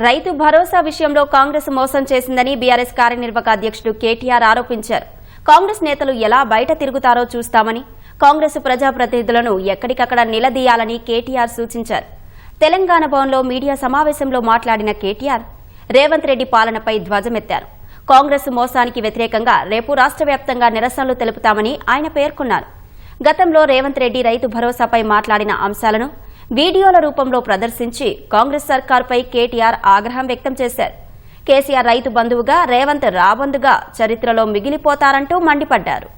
రైతు భరోసా విషయంలో కాంగ్రెస్ మోసం చేసిందని బీఆర్ఎస్ కార్యనిర్వాహక అధ్యక్షుడు కేటీఆర్ ఆరోపించారు. కాంగ్రెస్ నేతలు ఎలా బయట తిరుగుతారో చూస్తామని కాంగ్రెస్ ప్రజాప్రతినిధులను ఎక్కడికక్కడ నిలదీయాలని కేటీఆర్ సూచించారు. తెలంగాణ భవన్లో మీడియా సమావేశంలో మాట్లాడిన కేటీఆర్ రేవంత్ రెడ్డి పాలనపై ధ్వజమెత్తారు. కాంగ్రెస్ మోసానికి వ్యతిరేకంగా రేపు రాష్ట్ర వ్యాప్తంగా నిరసనలు తెలుపుతామని ఆయన పేర్కొన్నారు. గతంలో రేవంత్ రెడ్డి రైతు భరోసాపై మాట్లాడిన అంశాలను వీడియోల రూపంలో ప్రదర్శించి కాంగ్రెస్ సర్కార్పై కేటీఆర్ ఆగ్రహం వ్యక్తం చేశారు. కేసీఆర్ రైతు బంధువుగా రేవంత్ రాబందుగా చరిత్రలో మిగిలిపోతారంటూ మండిపడ్డారు.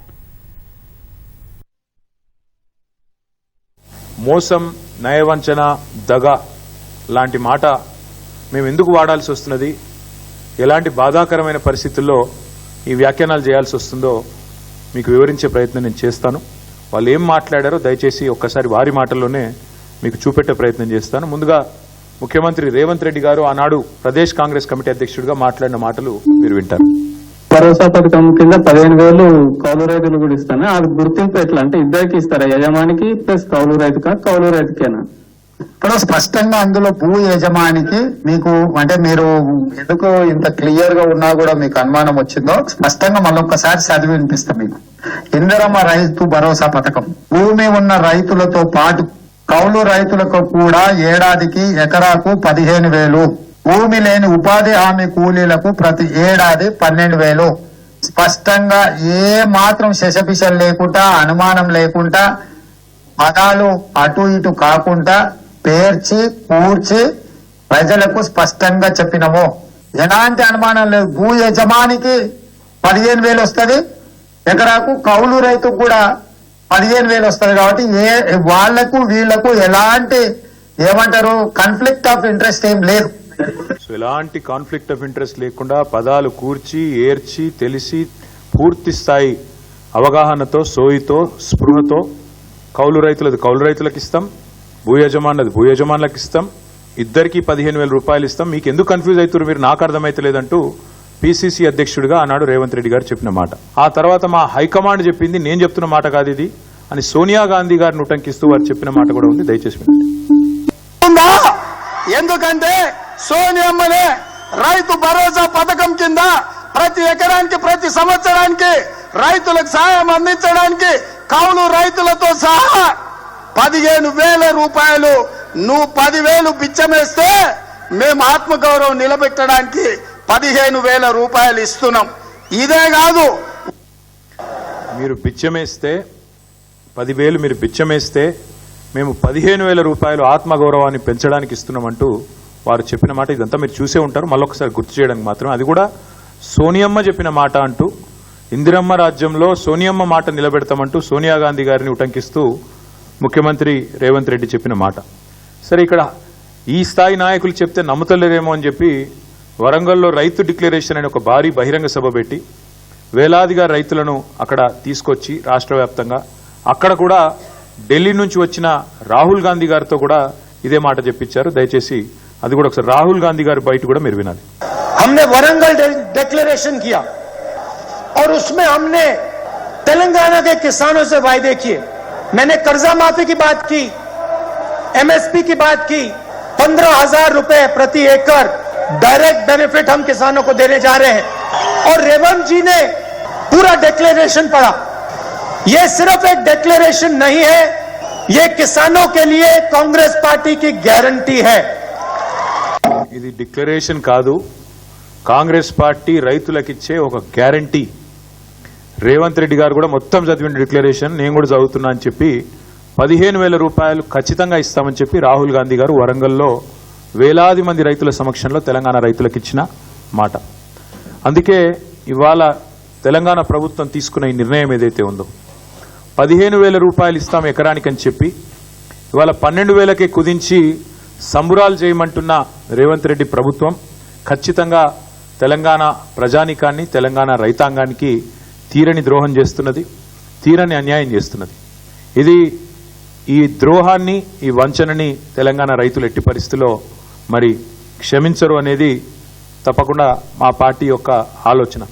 మోసం నయవంచన దగ లాంటి మాట మేము ఎందుకు వాడాల్సి వస్తున్నది? ఎలాంటి బాధాకరమైన పరిస్థితుల్లో ఈ వ్యాఖ్యానాలు చేయాల్సి వస్తుందో మీకు వివరించే ప్రయత్నం నేను చేస్తాను. వాళ్ళు ఏం మాట్లాడారో దయచేసి ఒక్కసారి వారి మాటల్లోనే మీకు చూపెట్టే ప్రయత్నం చేస్తాను. ముందుగా ముఖ్యమంత్రి రేవంత్ రెడ్డి గారు ఆనాడు ప్రదేశ్ కాంగ్రెస్ కమిటీ అధ్యక్షుడిగా మాట్లాడిన మాటలు మీరు వింటారు. భరోసా పథకం కింద పదిహేను వేలు కౌలు రైతులు కూడా ఇస్తాను. అది గుర్తింపు ఎట్లా అంటే ఇద్దరికి ఇస్తారా? యజమానికి ప్లస్ కౌలు రైతుకా? కౌలు రైతుకేనా? ఇప్పుడు స్పష్టంగా అందులో భూ యజమానికి మీకు అంటే మీరు ఎందుకు ఇంత క్లియర్గా ఉన్నా కూడా మీకు అనుమానం వచ్చిందో స్పష్టంగా మళ్ళొక్కసారి చదివి వినిపిస్తాం మీకు. ఇందిరమ్మ రైతు భరోసా పథకం. భూమి ఉన్న రైతులతో పాటు కౌలు రైతులకు కూడా ఏడాదికి ఎకరాకు పదిహేను వేలు. భూమి లేని ఉపాధి హామీ కూలీలకు ప్రతి ఏడాది పన్నెండు వేలు. స్పష్టంగా ఏ మాత్రం శశపిశలు లేకుండా అనుమానం లేకుండా పదాలు అటు ఇటు కాకుండా పేర్చి కూర్చి ప్రజలకు స్పష్టంగా చెప్పినము. ఎలాంటి అనుమానం లేదు. భూ యజమానికి పదిహేను వేలు వస్తుంది. ఎకరాకు కౌలు రైతు కూడా పదిహేను వేలు వస్తుంది కాబట్టి ఏ వాళ్ళకు వీళ్ళకు ఎలాంటి ఏమంటారు కాన్ఫ్లిక్ట్ ఆఫ్ ఇంట్రెస్ట్ ఏం లేదు. సో ఎలాంటి కాన్ఫ్లిక్ట్ ఆఫ్ ఇంట్రెస్ట్ లేకుండా పదాలు కూర్చి ఏర్చి తెలిసి పూర్తి స్థాయి అవగాహనతో సోయితో స్పృహతో కౌలు రైతులది. కౌలు రైతులకు ఇస్తాం భూ యజమానులది. భూ యజమానులకు ఇస్తాం. ఇద్దరికి పదిహేను వేల రూపాయలు ఇస్తాం. మీకు ఎందుకు కన్ఫ్యూజ్ అవుతారు మీరు? నాకు అర్థమైతలేదంటూ పిసిసి అధ్యక్షుడిగా ఆనాడు రేవంత్ రెడ్డి గారు చెప్పిన మాట. ఆ తర్వాత మా హైకమాండ్ చెప్పింది నేను చెప్తున్న మాట కాదు ఇది అని సోనియా గాంధీ గారిని ఉటంకిస్తూ వారు చెప్పిన మాట కూడా ఉంది దయచేసి ఉందా? ఎందుకంటే సోనియమ్మనే రైతు భరోసా పథకం కింద ప్రతి ఎకరానికి ప్రతి సంవత్సరానికి రైతులకు సాయం అందించడానికి కౌలు రైతులతో సహా పదిహేను వేల రూపాయలు నువ్వు పదివేలు బిచ్చమేస్తే మేము ఆత్మగౌరవం నిలబెట్టడానికి పదిహేను వేల రూపాయలు ఇస్తున్నాం. ఇదే కాదు. మీరు బిచ్చమేస్తే పదివేలు మీరు బిచ్చమేస్తే మేము పదిహేను వేల రూపాయలు ఆత్మగౌరవాన్ని పెంచడానికి ఇస్తున్నామంటూ వారు చెప్పిన మాట ఇదంతా మీరు చూసే ఉంటారు. మళ్ళొకసారి గుర్తు చేయడానికి మాత్రం అది కూడా సోనియమ్మ చెప్పిన మాట అంటూ ఇందిరమ్మ రాజ్యంలో సోనియమ్మ మాట నిలబెడతామంటూ సోనియా గాంధీ గారిని ఉటంకిస్తూ ముఖ్యమంత్రి రేవంత్ రెడ్డి చెప్పిన మాట. సరే ఇక్కడ ఈ స్థాయి నాయకులు చెప్తే నమ్ముతలేరేమో అని చెప్పి వరంగల్లో రైతు డిక్లరేషన్ అనే ఒక భారీ బహిరంగ సభ పెట్టి వేలాదిగా రైతులను అక్కడ తీసుకొచ్చి రాష్ట్ర వ్యాప్తంగా అక్కడ కూడా ఢిల్లీ నుంచి వచ్చిన రాహుల్ గాంధీ గారితో కూడా ఇదే మాట చెప్పించారు దయచేసి అది కూడా ఒకసారి రాహుల్ గాంధీ గారి బయట కూడా మీరు వినాలి हमने वरंगल डिक्लेरेशन किया और उसमें हमने तेलंगाना के किसानों से वायदे किए मैंने कर्जा माफी की बात की एमएसपी की बात की पंद्रह हजार रुपए प्रति एकड़ डायरेक्ट बेनिफिट हम किसानों को देने जा रहे हैं और रेवंत जी ने पूरा डिक्लेरेशन पढ़ा ये सिर्फ एक डिक्लेरेशन नहीं है ये किसानों के लिए कांग्रेस पार्टी की गारंटी है ఇది డిక్లరేషన్ కాదు కాంగ్రెస్ పార్టీ రైతులకిచ్చే ఒక గ్యారంటీ రేవంత్ రెడ్డి గారు కూడా మొత్తం చదివిన డిక్లరేషన్ నేను కూడా చదువుతున్నా అని చెప్పి పదిహేను వేల రూపాయలు ఖచ్చితంగా ఇస్తామని చెప్పి రాహుల్ గాంధీ గారు వరంగల్లో వేలాది మంది రైతుల సమక్షంలో తెలంగాణ రైతులకు ఇచ్చిన మాట. అందుకే ఇవాళ తెలంగాణ ప్రభుత్వం తీసుకున్న ఈ నిర్ణయం ఏదైతే ఉందో పదిహేను వేల రూపాయలు ఇస్తాం ఎకరానికి అని చెప్పి ఇవాళ పన్నెండు వేలకే కుదించి సంబురాలు చేయమంటున్న రేవంత్ రెడ్డి ప్రభుత్వం ఖచ్చితంగా తెలంగాణ ప్రజానికాన్ని తెలంగాణ రైతాంగానికి తీరని ద్రోహం చేస్తున్నది తీరని అన్యాయం చేస్తున్నది. ఇది ఈ ద్రోహాన్ని ఈ వంచనని తెలంగాణ రైతులు ఎట్టి పరిస్థితిలో మరి క్షమించరు అనేది తప్పకుండా మా పార్టీ యొక్క ఆలోచన.